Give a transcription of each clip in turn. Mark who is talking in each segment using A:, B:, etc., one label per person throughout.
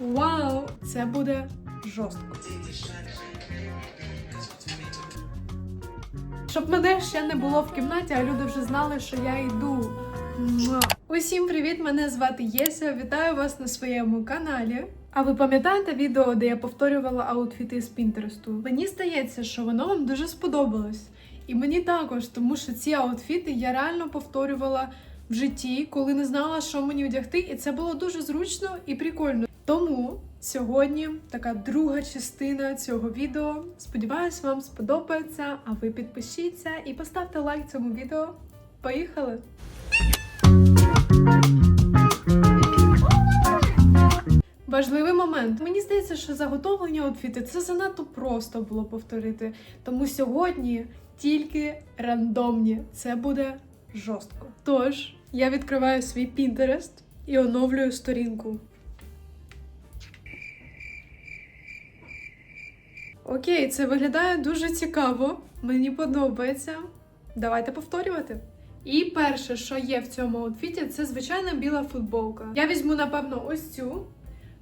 A: Вау! Це буде жорстко. Щоб мене ще не було в кімнаті, а люди вже знали, що я йду. Усім привіт! Мене звати Єся. Вітаю вас на своєму каналі. А ви пам'ятаєте відео, де я повторювала аутфіти з Пінтересту? Мені здається, що воно вам дуже сподобалось. І мені також, тому що ці аутфіти я реально повторювала в житті, коли не знала, що мені одягти, і це було дуже зручно і прикольно. Тому сьогодні така друга частина цього відео. Сподіваюсь, вам сподобається. А ви підпишіться і поставте лайк цьому відео. Поїхали! Важливий момент. Мені здається, що заготовлення аутфіти це занадто просто було повторити. Тому сьогодні тільки рандомні. Це буде жорстко. Тож, я відкриваю свій Pinterest і оновлюю сторінку. Окей, це виглядає дуже цікаво. Мені подобається. Давайте повторювати. І перше, що є в цьому аутфіті, це звичайна біла футболка. Я візьму, напевно, ось цю,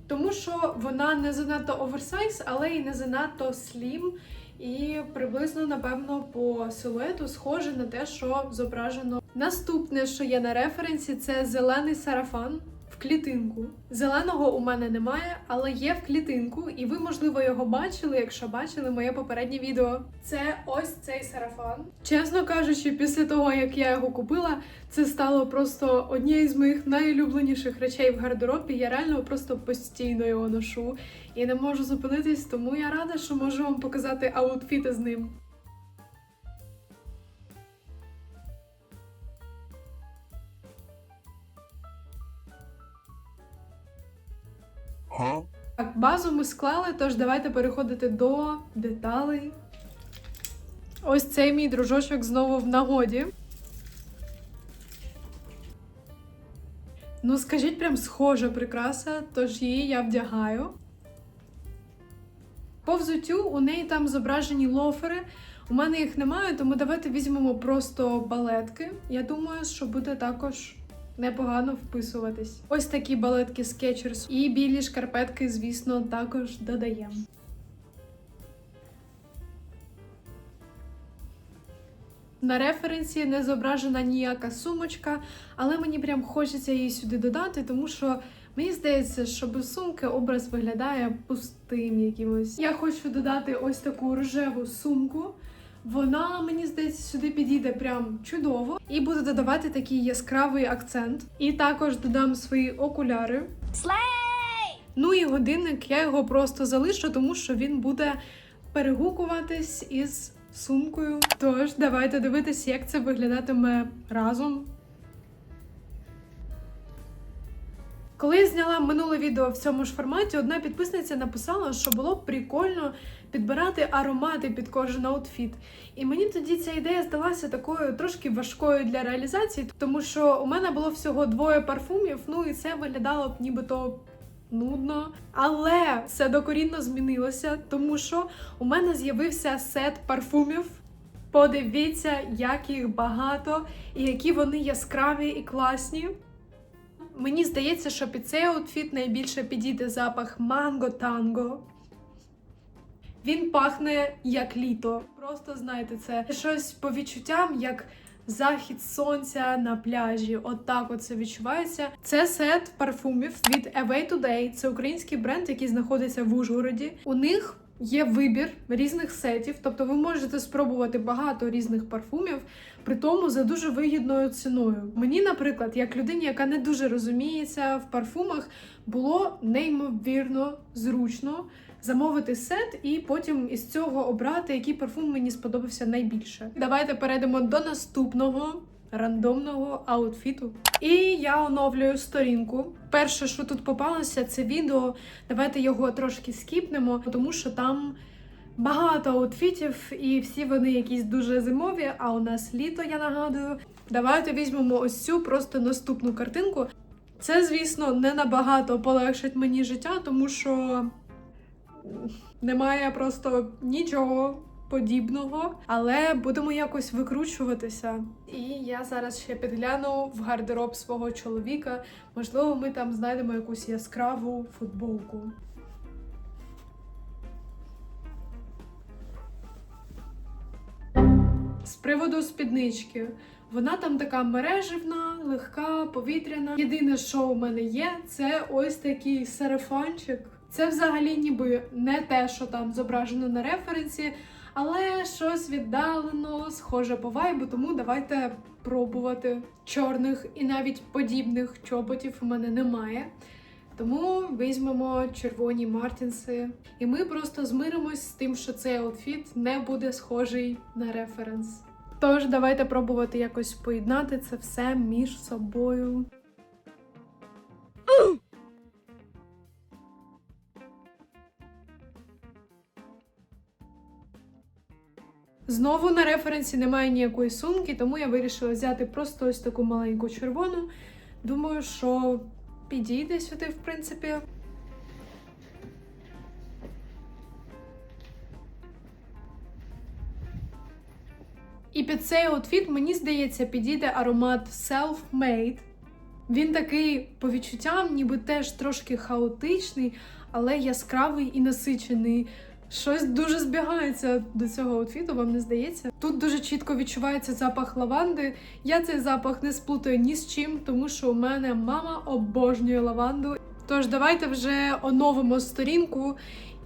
A: тому що вона не занадто оверсайз, але й не занадто слім. І приблизно, напевно, по силуету схоже на те, що зображено. Наступне, що є на референсі, це зелений сарафан клітинку. Зеленого у мене немає, але є в клітинку, і ви, можливо, його бачили, якщо бачили моє попереднє відео. Це ось цей сарафан. Чесно кажучи, після того як я його купила, це стало просто однією з моїх найулюбленіших речей в гардеробі. Я реально просто постійно його ношу і не можу зупинитись, тому я рада, що можу вам показати аутфіти з ним.
B: Huh?
A: Так, базу ми склали, тож давайте переходити до деталей. Ось цей мій дружочок знову в нагоді. Ну, скажіть, прям схожа прикраса, тож її я вдягаю. По взуттю у неї там зображені лофери. У мене їх немає, тому давайте візьмемо просто балетки. Я думаю, що буде також непогано вписуватись. Ось такі балетки Skechers і білі шкарпетки, звісно, також додаємо. На референсі не зображена ніяка сумочка, але мені прям хочеться її сюди додати, тому що мені здається, що без сумки образ виглядає пустим якимось. Я хочу додати ось таку рожеву сумку. Вона, мені здається, сюди підійде прям чудово. І буде додавати такий яскравий акцент. І також додам свої окуляри. Слей! Ну і годинник я його просто залишу, тому що він буде перегукуватись із сумкою. Тож, давайте дивитися, як це виглядатиме разом. Коли я зняла минуле відео в цьому ж форматі, одна підписниця написала, що було б прикольно підбирати аромати під кожен аутфіт. І мені тоді ця ідея здалася такою трошки важкою для реалізації, тому що у мене було всього двоє парфумів, ну і це виглядало б нібито нудно. Але все докорінно змінилося, тому що у мене з'явився сет парфумів. Подивіться, як їх багато і які вони яскраві і класні. Мені здається, що під цей аутфіт найбільше підійде запах манго танго. Він пахне як літо. Просто знаєте, це щось по відчуттям, як захід сонця на пляжі. От так от це відчувається. Це сет парфумів від Away Today. Це український бренд, який знаходиться в Ужгороді. У них є вибір різних сетів, тобто ви можете спробувати багато різних парфумів, при тому за дуже вигідною ціною. Мені, наприклад, як людині, яка не дуже розуміється в парфумах, було неймовірно зручно замовити сет і потім із цього обрати, який парфум мені сподобався найбільше. Давайте перейдемо до наступного. Рандомного аутфіту. І я оновлюю сторінку. Перше, що тут попалося, це відео. Давайте його трошки скіпнемо, тому що там багато аутфітів, і всі вони якісь дуже зимові. А у нас літо, я нагадую. Давайте візьмемо ось цю просто наступну картинку. Це, звісно, не набагато полегшить мені життя, тому що немає просто нічого подібного, але будемо якось викручуватися. І я зараз ще підгляну в гардероб свого чоловіка. Можливо, ми там знайдемо якусь яскраву футболку. З приводу спіднички. Вона там така мереживна, легка, повітряна. Єдине, що у мене є, це ось такий сарафанчик. Це взагалі ніби не те, що там зображено на референсі, але щось віддалено, схоже по вайбу, тому давайте пробувати. Чорних і навіть подібних чоботів у мене немає. Тому візьмемо червоні мартінси, і ми просто змиримось з тим, що цей аутфіт не буде схожий на референс. Тож, давайте пробувати якось поєднати це все між собою. Знову на референсі немає ніякої сумки, тому я вирішила взяти просто ось таку маленьку червону. Думаю, що підійде сюди, в принципі. І під цей аутфіт, мені здається, підійде аромат Self-Made. Він такий по відчуттям, ніби теж трошки хаотичний, але яскравий і насичений. Щось дуже збігається до цього аутфіту, вам не здається? Тут дуже чітко відчувається запах лаванди. Я цей запах не сплутаю ні з чим, тому що у мене мама обожнює лаванду. Тож давайте вже оновимо сторінку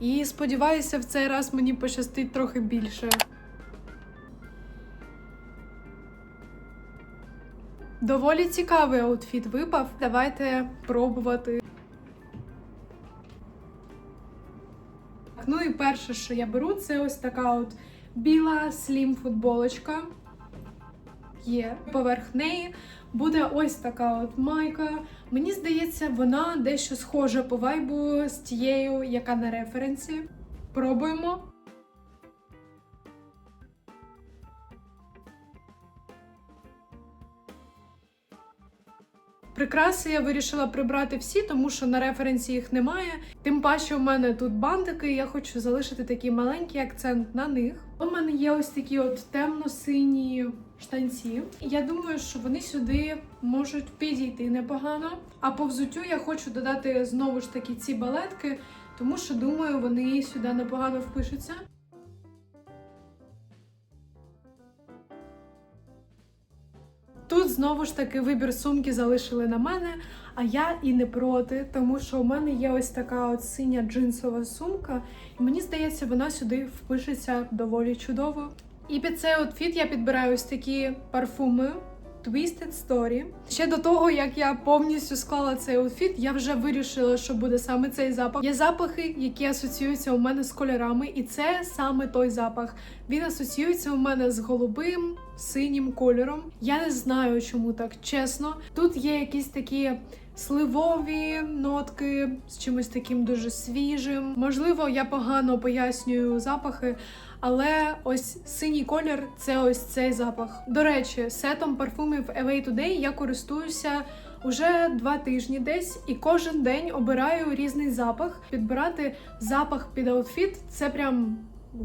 A: і сподіваюся, в цей раз мені пощастить трохи більше. Доволі цікавий аутфіт випав. Давайте пробувати. Ну і перше, що я беру, це ось така от біла слім футболочка. Є. Поверх неї буде ось така от майка. Мені здається, вона дещо схожа по вайбу з тією, яка на референсі. Пробуємо. Прикраси я вирішила прибрати всі, тому що на референсі їх немає. Тим паче, у мене тут бантики, і я хочу залишити такий маленький акцент на них. У мене є ось такі от темно-сині штанці. Я думаю, що вони сюди можуть підійти непогано. А по взуттю я хочу додати знову ж таки ці балетки, тому що думаю, вони сюди непогано впишуться. Тут знову ж таки вибір сумки залишили на мене, а я і не проти, тому що у мене є ось така от синя джинсова сумка, і мені здається, вона сюди впишеться доволі чудово. І під цей отфіт я підбираю ось такі парфуми. Twisted Story. Ще до того, як я повністю склала цей outfit, я вже вирішила, що буде саме цей запах. Є запахи, які асоціюються у мене з кольорами, і це саме той запах. Він асоціюється у мене з голубим, синім кольором. Я не знаю, чому так чесно. Тут є якісь такі. Сливові нотки з чимось таким дуже свіжим. Можливо, я погано пояснюю запахи, але ось синій колір це ось цей запах. До речі, сетом парфумів Away Today я користуюся уже два тижні десь, і кожен день обираю різний запах. Підбирати запах під аутфіт це прям.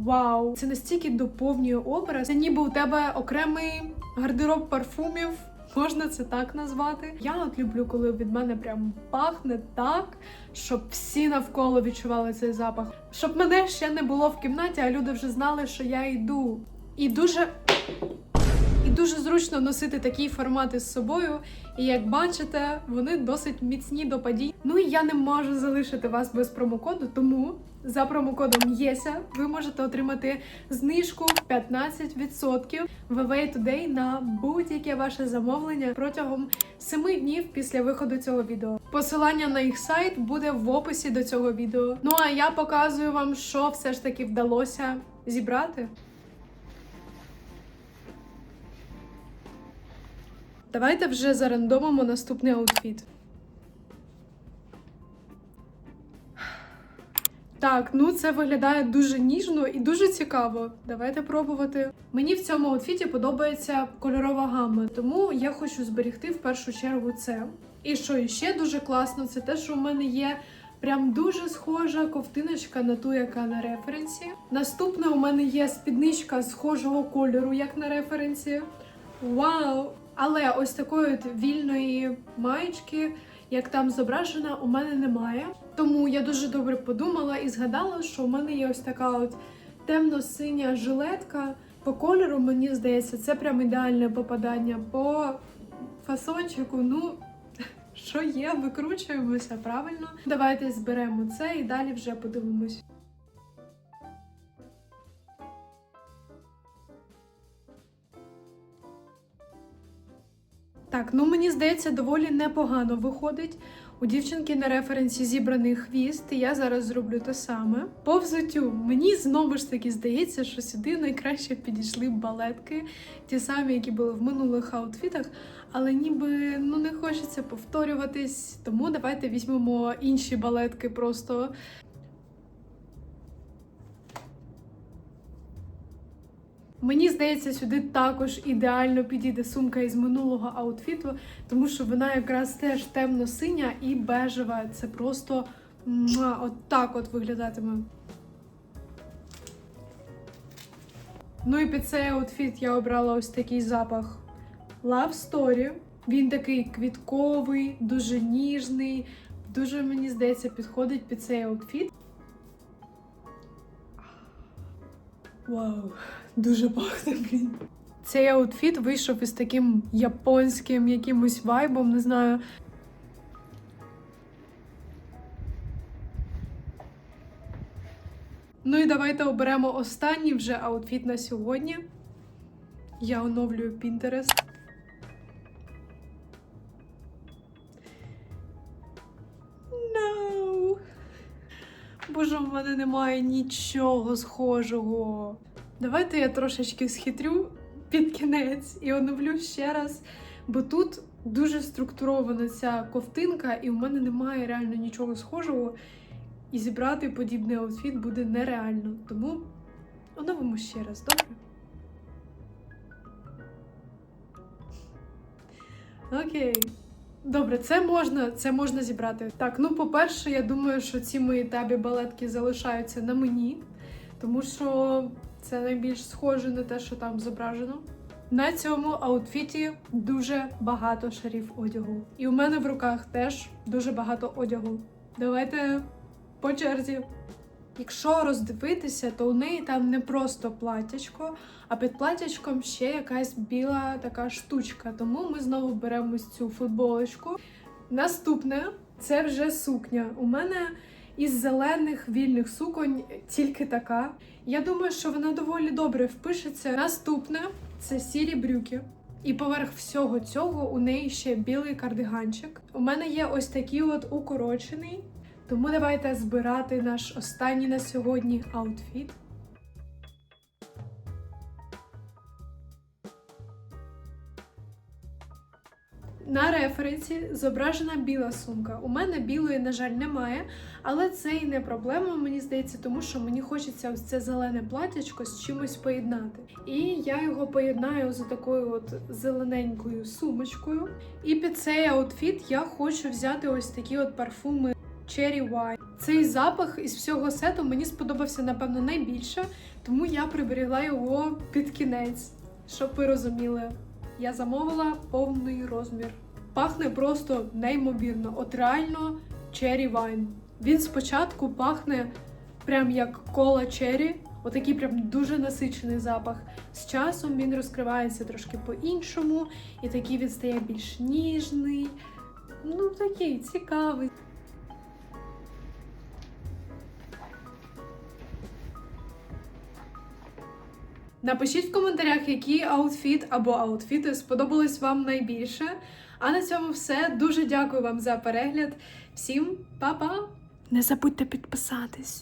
A: Вау, це настільки доповнює образ. Це ніби у тебе окремий гардероб парфумів. Можна це так назвати. Я от люблю, коли від мене прям пахне так, щоб всі навколо відчували цей запах. Щоб мене ще не було в кімнаті, а люди вже знали, що я йду. І дуже. Дуже зручно носити такі формати з собою. І як бачите, вони досить міцні до падінь. Ну і я не можу залишити вас без промокоду, тому за промокодом ЄСЯ ви можете отримати знижку 15% в Away Today на будь-яке ваше замовлення протягом 7 днів після виходу цього відео. Посилання на їх сайт буде в описі до цього відео. Ну а я показую вам, що все ж таки вдалося зібрати. Давайте вже зарандомимо наступний аутфіт. Так, ну це виглядає дуже ніжно і дуже цікаво. Давайте пробувати. Мені в цьому аутфіті подобається кольорова гамма, тому я хочу зберігти в першу чергу це. І що ще дуже класно, це те, що у мене є Прям дуже схожа ковтиночка на ту, яка на референсі. Наступна у мене є спідничка схожого кольору, як на референсі. Вау! Але ось такої вільної маєчки, як там зображена, у мене немає. Тому я дуже добре подумала і згадала, що у мене є ось така от темно-синя жилетка. По кольору, мені здається, це прям ідеальне попадання. По фасончику, ну, що є, викручуємося правильно. Давайте зберемо це і далі вже подивимось. Так, ну мені здається, доволі непогано виходить. У дівчинки на референсі зібраний хвіст, і я зараз зроблю те саме. По взуттю мені знову ж таки здається, що сюди найкраще підійшли балетки, ті самі, які були в минулих аутфітах, але ніби ну не хочеться повторюватись. Тому давайте візьмемо інші балетки просто. Мені здається, сюди також ідеально підійде сумка із минулого аутфіту, тому що вона якраз теж темно-синя і бежева. Це просто от так от виглядатиме. Ну і під цей аутфіт я обрала ось такий запах Love Story. Він такий квітковий, дуже ніжний, дуже, мені здається, підходить під цей аутфіт. Вау, дуже пахне, блін. Цей аутфіт вийшов із таким японським якимось вайбом, не знаю. Ну і давайте оберемо останній вже аутфіт на сьогодні. Я оновлюю Pinterest. Боже, в мене немає нічого схожого. Давайте я трошечки схитрю під кінець і оновлю ще раз, бо тут дуже структурована ця ковтинка, і в мене немає реально нічого схожого. І зібрати подібний аутфіт буде нереально. Тому оновимо ще раз, добре? Окей. Добре, це можна, це можна зібрати. Так, ну по-перше, я думаю, що ці мої табі балетки залишаються на мені, тому що це найбільш схоже на те, що там зображено. На цьому аутфіті дуже багато шарів одягу. І у мене в руках теж дуже багато одягу. Давайте по черзі. Якщо роздивитися, то у неї там не просто платячко, а під платячком ще якась біла така штучка. Тому ми знову беремо цю футболочку. Наступне це вже сукня. У мене із зелених вільних суконь тільки така. Я думаю, що вона доволі добре впишеться. Наступне це сірі брюки. І поверх всього цього у неї ще білий кардиганчик. У мене є ось такий от укорочений. Тому давайте збирати наш останній на сьогодні аутфіт. На референсі зображена біла сумка. У мене білої, на жаль, немає, але це і не проблема, мені здається, тому що мені хочеться ось це зелене платячко з чимось поєднати. І я його поєднаю з такою от зелененькою сумочкою. І під цей аутфіт я хочу взяти ось такі от парфуми Cherry White. Цей запах із всього сету мені сподобався, напевно, найбільше, тому я приберегла його під кінець, щоб ви розуміли. Я замовила повний розмір. Пахне просто неймовірно. От реально Cherry Wine. Він спочатку пахне прям як кола черрі, отакий прям дуже насичений запах. З часом він розкривається трошки по-іншому, і такий він стає більш ніжний. Ну, такий цікавий. Напишіть в коментарях, який аутфіт або аутфіти сподобались вам найбільше. А на цьому все. Дуже дякую вам за перегляд. Всім па-па! Не забудьте підписатись.